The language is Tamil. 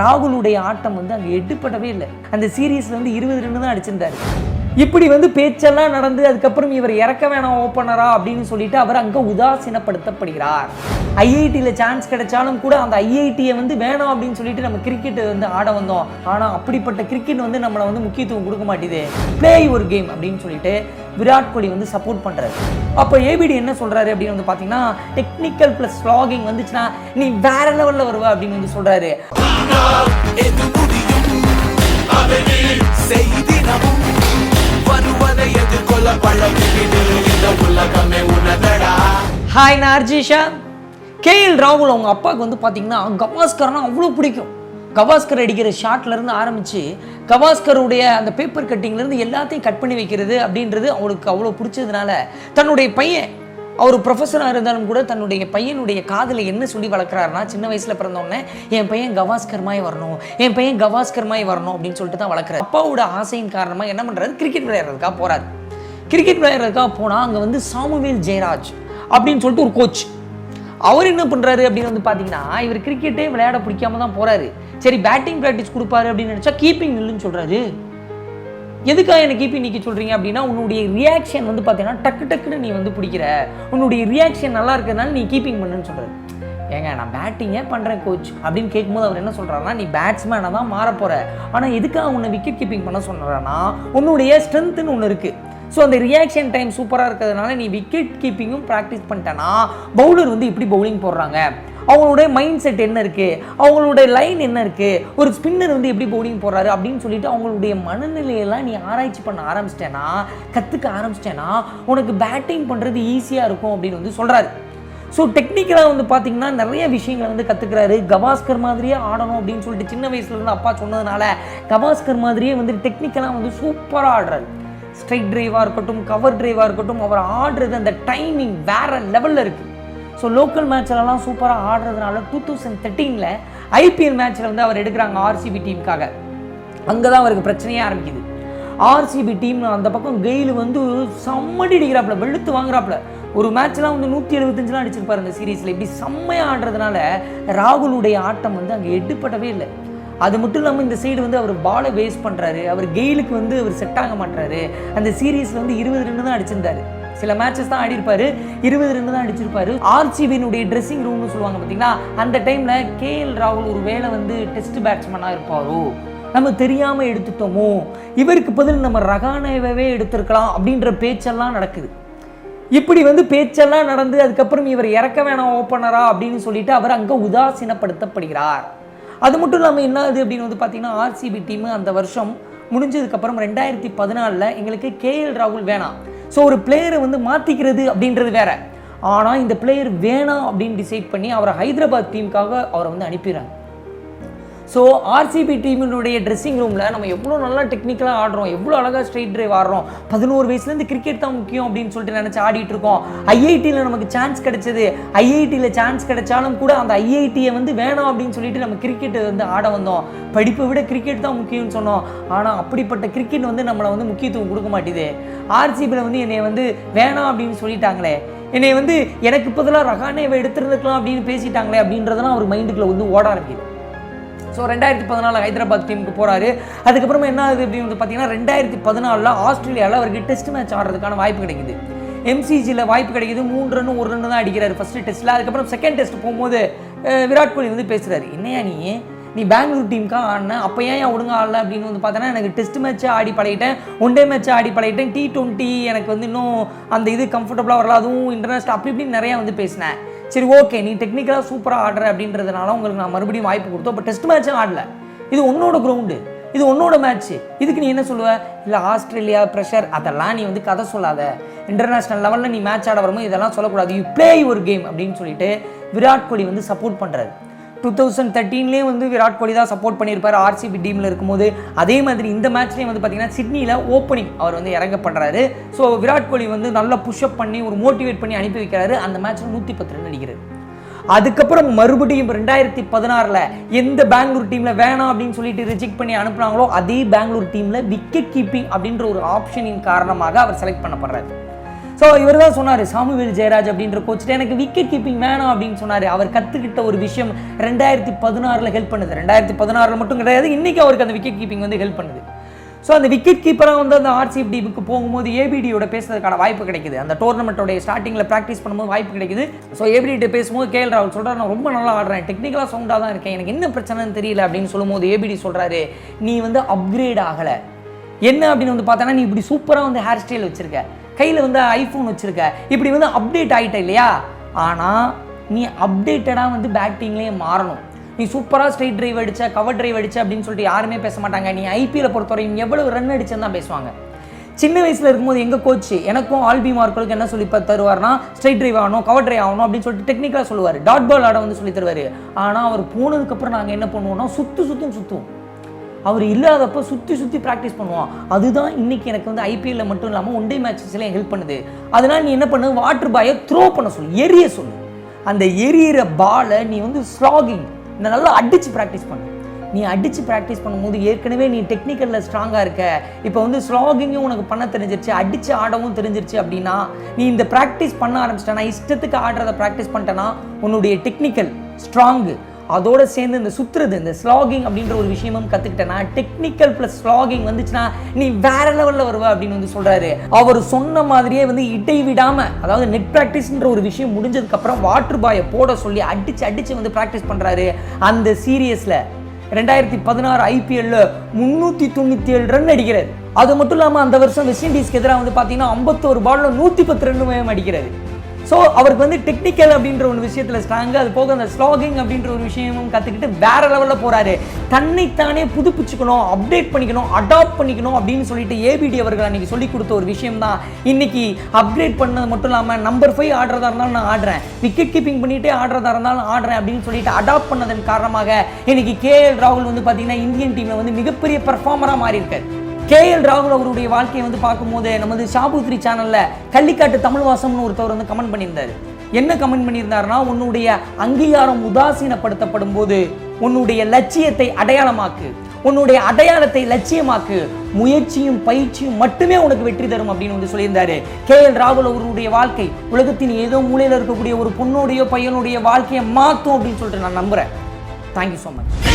ராகுலுடைய ஆட்டம் வந்து அங்கே எடுப்படவே இல்லை. அந்த சீரீஸில் வந்து இருபது ரன் தான் அடிச்சிருந்தாரு. இப்படி வந்து பேச்செல்லாம் நடந்து அதுக்கப்புறம் இவர் இறக்க வேணாம் ஓப்பனரா அப்படின்னு சொல்லிட்டு அவர் அங்கே உதாசீனப்படுத்தப்படுகிறார். ஐஐடியில் சான்ஸ் கிடைச்சாலும் கூட அந்த ஐஐடியை வந்து வேணாம் அப்படின்னு சொல்லிட்டு நம்ம கிரிக்கெட் வந்து ஆட வந்தோம். ஆனால் அப்படிப்பட்ட கிரிக்கெட் வந்து நம்மளை வந்து முக்கியத்துவம் கொடுக்க மாட்டேது. பிளே ஒரு கேம் அப்படின்னு சொல்லிட்டு விராட் கோலி வந்து சப்போர்ட் பண்ணுறாரு அப்போ ஏபிடி என்ன சொல்கிறாரு அப்படின்னு வந்து பார்த்தீங்கன்னா டெக்னிக்கல் ப்ளஸ் ஸ்லாகிங் வந்துச்சுன்னா நீ வேற லெவலில் வருவ அப்படின்னு வந்து சொல்கிறாரு ஹாய் நார்ஜிஷா கேஎல் ராகுல் அவங்க அப்பாவுக்கு வந்து பார்த்தீங்கன்னா கவாஸ்கர்னா அவ்வளோ பிடிக்கும். கவாஸ்கர் அடிக்கிற ஷாட்லேருந்து ஆரம்பித்து கவாஸ்கருடைய அந்த பேப்பர் கட்டிங்லேருந்து எல்லாத்தையும் கட் பண்ணி வைக்கிறது அப்படின்றது அவளுக்கு அவ்வளோ பிடிச்சதுனால தன்னுடைய பையன் அவர் ப்ரொஃபஸராக இருந்தாலும் கூட தன்னுடைய பையனுடைய காதில் என்ன சொல்லி வளர்க்குறாருன்னா சின்ன வயசில் பிறந்தோடனே என் பையன் கவாஸ்கர் மாதிரி வரணும். என் பையன் கவாஸ்கர் மாதிரி வரணும். அப்படின்னு சொல்லிட்டு தான் வளர்க்குறாரு. அப்பாவோட ஆசையின் காரணமாக என்ன பண்ணுறாரு கிரிக்கெட் விளையாடுறதுக்காக போகிறாரு கிரிக்கெட் விளையாடுறதுக்காக போனால் அங்கே வந்து சாமுவேல் ஜெயராஜ் அப்படின்னு சொல்லிட்டு ஒரு கோச் அவர் என்ன பண்ணுறாரு அப்படின்னு வந்து பார்த்தீங்கன்னா இவர் கிரிக்கெட்டே விளையாட பிடிக்காம தான் போகிறாரு சரி பேட்டிங் ப்ராக்டிஸ் கொடுப்பாரு அப்படின்னு நினச்சா கீப்பிங் நில்லுன்னு சொல்கிறாரு எதுக்காக என்ன கீப்பிங் நிற்க சொல்கிறீங்க அப்படின்னா உன்னுடைய ரியாக்ஷன் வந்து பார்த்தீங்கன்னா டக்கு டக்குன்னு நீ வந்து பிடிக்கிற. உன்னுடைய ரியாக்ஷன் நல்லா இருக்கிறதுனால நீ கீப்பிங் பண்ணுன்னு சொல்கிறாரு ஏங்க நான் பேட்டிங்கே பண்ணுறேன் கோச் அப்படின்னு கேட்கும்போது அவர் என்ன சொல்கிறாருன்னா நீ பேட்ஸ்மேனாக தான் மாற போகிற ஆனால் எதுக்காக உன்னை விக்கெட் கீப்பிங் பண்ண சொல்கிறான்னா உன்னுடைய ஸ்ட்ரென்த்துன்னு ஒன்று இருக்குது ஸோ அந்த ரியாக்ஷன் டைம் சூப்பராக இருக்கிறதுனால நீ விக்கெட் கீப்பிங்கும் ப்ராக்டிஸ் பண்ணிட்டேன்னா பவுலர் வந்து இப்படி பவுலிங் போடுறாங்க. அவங்களுடைய மைண்ட் செட் என்ன இருக்குது அவங்களுடைய லைன் என்ன இருக்குது ஒரு ஸ்பின்னர் வந்து எப்படி பவுலிங் போடுறாரு அப்படின்னு சொல்லிட்டு அவங்களுடைய மனநிலையெல்லாம் நீ ஆராய்ச்சி பண்ண ஆரம்பிச்சிட்டேன்னா கற்றுக்க ஆரம்பிச்சிட்டேன்னா உனக்கு பேட்டிங் பண்ணுறது ஈஸியாக இருக்கும் அப்படின்னு வந்து சொல்கிறாரு ஸோ டெக்னிக்கலாக வந்து பார்த்தீங்கன்னா நிறைய விஷயங்களை வந்து கற்றுக்கிறாரு கவாஸ்கர் மாதிரியே ஆடணும் அப்படின்னு சொல்லிட்டு சின்ன வயசுலேருந்து அப்பா சொன்னதுனால கவாஸ்கர் மாதிரியே வந்து டெக்னிக்கலாக வந்து சூப்பராக ஆடுறாரு. ஸ்ட்ரைட் ட்ரைவாக இருக்கட்டும் கவர் ட்ரைவாக இருக்கட்டும் அவர் ஆடுறது அந்த டைமிங் வேற லெவலில் இருக்குது ஸோ லோக்கல் மேட்ச்லலாம் சூப்பராக ஆடுறதுனால டூ தௌசண்ட் தேர்ட்டீனில் ஐபிஎல் மேட்ச்சில் வந்து அவர் எடுக்கிறாங்க ஆர்சிபி டீமுக்காக அங்கே தான் அவருக்கு பிரச்சனையே ஆரம்பிக்குது ஆர்சிபி டீம் அந்த பக்கம் கெயில் வந்து செம்மடி அடிக்கிறாப்புல வெளுத்து வாங்குறாப்புல. ஒரு மேட்ச்லாம் வந்து நூற்றி எழுபத்தஞ்சுலாம் அடிச்சிருப்பாரு அந்த சீரீஸில் இப்படி செம்மையாக ஆடுறதுனால ராகுலுடைய ஆட்டம் வந்து அங்கே எடுப்படவே இல்லை. அது மட்டும் இல்லாமல் இந்த சைடு வந்து அவர் பாலை வேஸ்ட் பண்ணுறாரு அவர் கெயிலுக்கு வந்து அவர் செட் ஆக மாட்டாரு அந்த சீரீஸில் வந்து இருபது ரன் தான் அடிச்சிருந்தாரு. சில மேட்சஸ் தான் ஆடிருப்பாரு. இருபது ரெண்டு தான் அடிச்சிருப்பாரு. ஆர்சிபியினுடைய ட்ரெஸ்ஸிங் ரூம்னு சொல்லுவாங்க பார்த்தீங்களா அந்த டைமில் கேஎல் ராகுல் ஒரு வேளை வந்து டெஸ்ட் பேட்ஸ்மேனாக இருப்பாரோ? நம்ம தெரியாமல் எடுத்துட்டோமோ? இவருக்கு பதில் நம்ம ரகானேவே எடுத்திருக்கலாம் அப்படின்ற பேச்செல்லாம் நடக்குது. இப்படி வந்து பேச்செல்லாம் நடந்து அதுக்கப்புறம் இவர் இறக்க வேணாம் ஓப்பனரா அப்படின்னு சொல்லிட்டு அவர் அங்கே உதாசீனப்படுத்தப்படுகிறார். அது மட்டும் இல்லாமல் என்ன ஆகுது அப்படின்னு வந்து பார்த்தீங்கன்னா ஆர்சிபி டீம் அந்த வருஷம் முடிஞ்சதுக்கப்புறம் ரெண்டாயிரத்தி பதினாலில் எங்களுக்கு கேஎல் ராகுல் வேணாம். ஸோ ஒரு பிளேயரை வந்து மாற்றிக்கிறது அப்படின்றது வேற. ஆனால் இந்த பிளேயர் வேணாம் அப்படின்னு டிசைட் பண்ணி அவரை ஹைதராபாத் டீமுக்காக அவரை வந்து அனுப்பிடுறாங்க. ஸோ ஆர்சிபி டீமினுடைய ட்ரெஸ்ஸிங் ரூமில் நம்ம எவ்வளோ நல்லா டெக்னிக்கலாக ஆடுறோம் எவ்வளோ அழகாக ஸ்ட்ரைட் ட்ரைவ் ஆடுறோம். பதினோரு வயசுலேருந்து கிரிக்கெட் தான் முக்கியம் அப்படின்னு சொல்லிட்டு நினச்சி ஆடிட்டு இருக்கோம். ஐஐடியில் நமக்கு சான்ஸ் கிடைச்சது. ஐஐடியில் சான்ஸ் கிடைச்சாலும் கூட அந்த ஐஐடியை வந்து வேணாம் அப்படின்னு சொல்லிட்டு நம்ம கிரிக்கெட் வந்து ஆட வந்தோம். படிப்பை விட கிரிக்கெட் தான் முக்கியம்னு சொன்னோம். ஆனால் அப்படிப்பட்ட கிரிக்கெட் வந்து நம்மளை வந்து முக்கியத்துவம் கொடுக்க மாட்டேது. ஆர்சிபியில் வந்து என்னை வந்து வேணாம் அப்படின்னு சொல்லிட்டாங்களே. என்னை வந்து எனக்கு இப்போதெல்லாம் ரகானேவை எடுத்துருந்துக்கலாம் அப்படின்னு பேசிட்டாங்களே அப்படின்றதெல்லாம் அவர் மைண்டுக்குள்ளே வந்து ஓட ஆரம்பிக்குது. ஸோ ரெண்டாயிரத்தி பதினாலு ஹைதராபாத் டீமுக்கு போகிறாரு அதுக்கப்புறமா என்ன ஆகுது அப்படின்னு வந்து பார்த்தீங்கன்னா ரெண்டாயிரத்தி பதினாலில் ஆஸ்திரேலியாவில் அவருக்கு டெஸ்ட் மேட்ச் ஆடுறதுக்கான வாய்ப்பு கிடைக்குது. எம்சிஜியில் வாய்ப்பு கிடைக்குது. மூணு ரன் ஒரு ரன் தான் அடிக்கிறாரு ஃபஸ்ட்டு டெஸ்ட்டில் அதுக்கப்புறம் செகண்ட் டெஸ்ட் போகும்போது விராட் கோலி வந்து பேசுகிறாரு என்னையா நீ? நீ பெங்களூர் டீமுக்காக ஆடின? அப்போ ஏன் ஏன் ஒழுங்காக ஆடல அப்படின்னு வந்து பார்த்தோன்னா எனக்கு டெஸ்ட் மேட்ச்சை ஆடி பழகிட்டேன். ஒன் டே மேட்ச்சை ஆடி பழகிட்டேன். டி டுவெண்ட்டி எனக்கு வந்து இன்னும் அந்த இது கம்ஃபர்டபுளாக வரல. அதுவும் இன்டர்நேஷனல் அப்படி இப்படின்னு நிறையா வந்து பேசினேன். சரி ஓகே நீ டெக்னிக்கலாக சூப்பராக ஆடுற அப்படின்றதுனால உங்களுக்கு நான் மறுபடியும் வாய்ப்பு கொடுத்தோம். அப்போ டெஸ்ட் மேட்ச்சும் ஆடல. இது உன்னோட கிரவுண்டு இது உன்னோட மேட்ச்சு இதுக்கு நீ என்ன சொல்லுவ? இல்லை ஆஸ்திரேலியா ப்ரெஷர் அதெல்லாம் நீ வந்து கதை சொல்லாத. இன்டர்நேஷனல் லெவலில் நீ மேட்ச் ஆட வரும்போது இதெல்லாம் சொல்லக்கூடாது. யூ பிளே ஒரு கேம் அப்படின்னு சொல்லிட்டு விராட் கோலி வந்து சப்போர்ட் பண்ணுறாரு டூ தௌசண்ட் தேர்ட்டீன்லேயே வந்து விராட் கோலி தான் சப்போர்ட் பண்ணியிருப்பார் ஆர்சிபி டீமில் இருக்கும்போது. அதே மாதிரி இந்த மேட்ச்லேயும் வந்து பார்த்தீங்கன்னா சிட்னியில் ஓப்பனிங் அவர் வந்து இறங்க பண்ணுறாரு ஸோ விராட் கோலி வந்து நல்லா புஷ்அப் பண்ணி ஒரு மோட்டிவேட் பண்ணி அனுப்பி வைக்கிறாரு. அந்த மேட்ச்சில் நூற்றி பத்து ரன் அடிக்கிறது. அதுக்கப்புறம் மறுபடியும் ரெண்டாயிரத்தி பதினாறில் எந்த பெங்களூர் டீமில் வேணாம் அப்படின்னு சொல்லிட்டு ரிஜெக்ட் பண்ணி அனுப்புனாங்களோ அதே பெங்களூர் டீமில் விக்கெட் கீப்பிங் அப்படின்ற ஒரு ஆப்ஷனின் காரணமாக அவர் செலக்ட் பண்ணப்படுறாரு. ஸோ இவர் தான் சொன்னார் சாமுவேல் ஜெயராஜ் அப்படின்ற கோச்சிட்டு எனக்கு விக்கெட் கீப்பிங் வேணாம் அப்படின்னு சொன்னார். அவர் கற்றுக்கிட்ட ஒரு விஷயம் ரெண்டாயிரத்தி பதினாறில் ஹெல்ப் பண்ணுது. ரெண்டாயிரத்தி பதினாறில் மட்டும் கிடையாது இன்றைக்கி அவருக்கு அந்த விக்கெட் கீப்பிங் வந்து ஹெல்ப் பண்ணுது. ஸோ அந்த விக்கெட் கீப்பராக வந்து அந்த ஆர்சிஎஃப் டீமுக்கு போகும்போது ஏபிடியோட பேசுறதுக்கான வாய்ப்பு கிடைக்குது. அந்த டோர்னமெண்ட்டோடைய ஸ்டார்டிங்கில் ப்ராக்டிஸ் பண்ணும்போது வாய்ப்பு கிடைக்குது. ஸோ ஏபிடிட்ட பேசும்போது கேஎல் ராகுல் சொல்கிறார் நான் ரொம்ப நல்லா ஆடுறேன். டெக்னிக்கலாக சவுண்டாக தான் இருக்கேன். எனக்கு என்ன பிரச்சனைன்னு தெரியல. அப்படின்னு சொல்லும்போது ஏபிடி சொல்கிறாரு நீ வந்து அப்கிரேட் ஆகலை. என்ன அப்படின்னு வந்து பார்த்தோன்னா நீ இப்படி சூப்பராக வந்து ஹேர் ஸ்டைல் வச்சுருக்க. கையில் வந்து ஐஃபோன் வச்சுருக்க. இப்படி வந்து அப்டேட் ஆகிட்ட இல்லையா? ஆனால் நீ அப்டேட்டடாக வந்து பேட்டிங்லேயே மாறணும். நீ சூப்பராக ஸ்ட்ரைட் ட்ரைவ் அடிச்ச கவர் ட்ரைவ் அடிச்ச அப்படின்னு சொல்லிட்டு யாருமே பேச மாட்டாங்க. நீ ஐபிஎல் பொறுத்தவரையும் எவ்வளோ ரன் அடிச்சேன்னு தான் பேசுவாங்க. சின்ன வயசில் இருக்கும்போது எங்கள் கோச் எனக்கும் ஆல்பி மார்க்களுக்கு என்ன சொல்லி இப்போ தருவார்னா ஸ்ட்ரைட் ட்ரைவ் ஆகணும் கவர் ட்ரைவ் ஆகணும் அப்படின்னு சொல்லிட்டு டெக்னிக்கலாக சொல்லுவார். டாட் பால் ஆட வந்து சொல்லி தருவார். ஆனால் அவர் போனதுக்கப்புறம் நாங்கள் என்ன பண்ணுவோம்னா சுற்று சுற்றும் சுற்றுவோம் அவர் இல்லாதப்ப சுற்றி சுற்றி ப்ராக்டிஸ் பண்ணுவான். அதுதான் இன்னைக்கு எனக்கு வந்து ஐபிஎல்ல மட்டும் இல்லாமல் ஒன் டே ஹெல்ப் பண்ணுது. அதனால் நீ என்ன பண்ணு? வாட்டர் பாயை த்ரோ பண்ண சொல்லு. எரிய சொல்லு. அந்த எரியிற பாலை நீ வந்து ஸ்லாகிங் இந்த நல்லா அடித்து ப்ராக்டிஸ் பண்ணு. நீ அடித்து ப்ராக்டிஸ் பண்ணும்போது ஏற்கனவே நீ டெக்னிக்கலில் ஸ்ட்ராங்காக இருக்க. இப்போ வந்து ஸ்லாகிங்கும் உனக்கு பண்ண தெரிஞ்சிருச்சு அடித்து ஆடவும் தெரிஞ்சிருச்சு அப்படின்னா நீ இந்த ப்ராக்டிஸ் பண்ண ஆரம்பிச்சிட்டனா இஷ்டத்துக்கு ஆடுறத ப்ராக்டிஸ் பண்ணிட்டனா உன்னுடைய டெக்னிக்கல் ஸ்ட்ராங்கு அதோடு சேர்ந்து இந்த சுற்றுறது இந்த ஸ்லாகிங் அப்படின்ற ஒரு விஷயமும் கத்துக்கிட்டேன்னா டெக்னிக்கல் ப்ளஸ் ஸ்லாகிங் வந்துச்சுன்னா நீ வேற லெவலில் வருவ அப்படின்னு வந்து சொல்கிறாரு அவர் சொன்ன மாதிரியே வந்து இடை அதாவது நெட் ப்ராக்டிஸ்ன்ற ஒரு விஷயம் முடிஞ்சதுக்கப்புறம் வாட்டர் பாயை போட சொல்லி அடித்து அடித்து வந்து ப்ராக்டிஸ் பண்ணுறாரு அந்த சீரியஸில் ரெண்டாயிரத்தி பதினாறு ஐபிஎல்ல முன்னூத்தி தொண்ணூத்தி ஏழு ரன் அடிக்கிறாரு. அது மட்டும் இல்லாமல் அந்த வருஷம் வெஸ்ட் இண்டீஸ்க்கு எதிராக வந்து பார்த்தீங்கன்னா ஐம்பத்தோரு பால்ல நூத்தி பத்து ரன் அடிக்கிறாரு. ஸோ அவருக்கு வந்து டெக்னிக்கல் அப்படின்ற ஒரு விஷயத்தில் ஸ்ட்ராங்கு அது போக அந்த ஸ்லாகிங் அப்படின்ற ஒரு விஷயமும் கற்றுக்கிட்டு வேற லெவலில் போகிறாரு தன்னைத்தானே புதுப்பிச்சுக்கணும் அப்டேட் பண்ணிக்கணும் அடாப்ட் பண்ணிக்கணும் அப்படின்னு சொல்லிட்டு ஏபிடி அவர்கள் அன்றைக்கி சொல்லி கொடுத்த ஒரு விஷயம் தான். இன்னைக்கு அப்கிரேட் பண்ணது மட்டும் இல்லாமல் நம்பர் ஃபைவ் ஆடுறதா இருந்தாலும் நான் ஆடுறேன். விக்கெட் கீப்பிங் பண்ணிகிட்டே ஆடுறதா இருந்தாலும் ஆடுறேன் அப்படின்னு சொல்லிட்டு அடாப்ட் பண்ணதன் காரணமாக இன்னைக்கு கேஎல் ராகுல் வந்து பார்த்தீங்கன்னா இந்தியன் டீமில் வந்து மிகப்பெரிய பர்ஃபார்மராக மாறி இருக்காரு கே எல் ராகுல் அவருடைய வாழ்க்கையை வந்து பார்க்கும்போது நமது ஷாபுத்ரி சேனலில் கள்ளிக்காட்டு தமிழ் வாசம்னு ஒருத்தவர் வந்து கமெண்ட் பண்ணியிருந்தாரு. என்ன கமெண்ட் பண்ணியிருந்தாருன்னா உன்னுடைய அங்கீகாரம் உதாசீனப்படுத்தப்படும் போது உன்னுடைய லட்சியத்தை அடையாளமாக்கு உன்னுடைய அடையாளத்தை லட்சியமாக்கு முயற்சியும் பயிற்சியும் மட்டுமே உனக்கு வெற்றி தரும் அப்படின்னு வந்து சொல்லியிருந்தாரு. கே எல் ராகுல் அவருடைய வாழ்க்கை உலகத்தின் ஏதோ மூலையில் இருக்கக்கூடிய ஒரு பொண்ணுடைய பையனுடைய வாழ்க்கையை மாற்றும் அப்படின்னு சொல்லிட்டு நான் நம்புறேன். Thank you so much